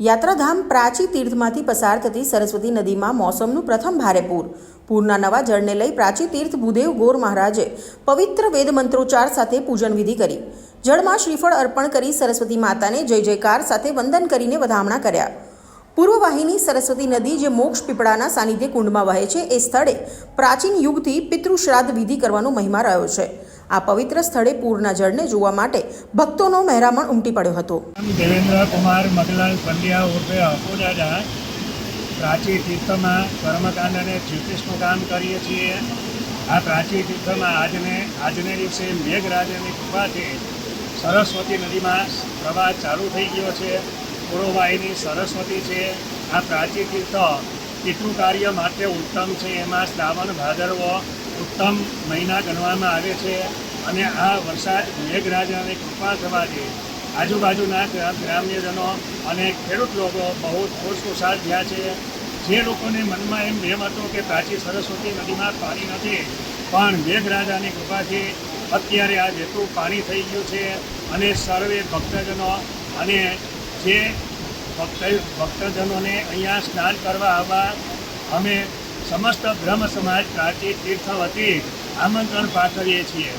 યાત્રાધામ પ્રાચી તીર્થમાંથી પસાર થતી સરસ્વતી નદીમાં મોસમનું પ્રથમ ભારે પૂર. પૂરના નવા જળને લઈ પ્રાચી તીર્થ ભૂદેવ ગોર મહારાજે પવિત્ર વેદ મંત્રોચ્ચાર સાથે પૂજન વિધિ કરી. જળમાં શ્રીફળ અર્પણ કરી સરસ્વતી માતાને જય જયકાર સાથે વંદન કરીને વધામણા કર્યા. પૂર્વવાહિની સરસ્વતી નદી જે મોક્ષ પીપળાના સાનિધ્ય કુંડમાં વહે છે એ સ્થળે પ્રાચીન યુગથી પિતૃશ્રાદ્ધ વિધિ કરવાનો મહિમા રહ્યો છે. આ પવિત્ર સ્થળે પૂરના જળને જોવા માટે ભક્તોનો મહેરામણ ઉમટી પડ્યો હતો. દેવેન્દ્ર કુમાર મગલાલ પંડ્યા ઉર્ફે અપુરાજા પ્રાચી તીર્થમાં કર્મકાંડ અને જ્યોતિષનું કામ કરીએ છીએ. આ પ્રાચી તીર્થમાં આજને આજને દિવસે મેઘરાજાની કૃપાથી સરસ્વતી નદીમાં પ્રવાહ ચાલુ થઈ ગયો છે. પૂર્વવાહિની સરસ્વતી છે. આ પ્રાચી તીર્થ પિતૃ કાર્ય માટે ઉત્તમ છે. એમાં શ્રાવણ ભાદરવો ઉત્તમ મહિના ગણવામાં આવે છે. અને આ વરસાદ મેઘરાજાની કૃપા થવાથી આજુબાજુના ગ્રામ્યજનો અને ખેડૂત લોકો બહુ ખુશખુશાલ થયા છે. જે લોકોને મનમાં એમ એમ હતું કે પ્રાચી સરસ્વતી નદીમાં પાણી નથી, પણ મેઘરાજાની કૃપાથી અત્યારે આ જેટલું પાણી થઈ ગયું છે અને સર્વે ભક્તજનો અને જે ભક્ત ભક્તજનોને અહીંયા સ્નાન કરવા આવવા અમે સમસ્ત બ્રહ્મ સમાજ પ્રાચી તીર્થ વતી આમંત્રણ પાઠવીએ છીએ.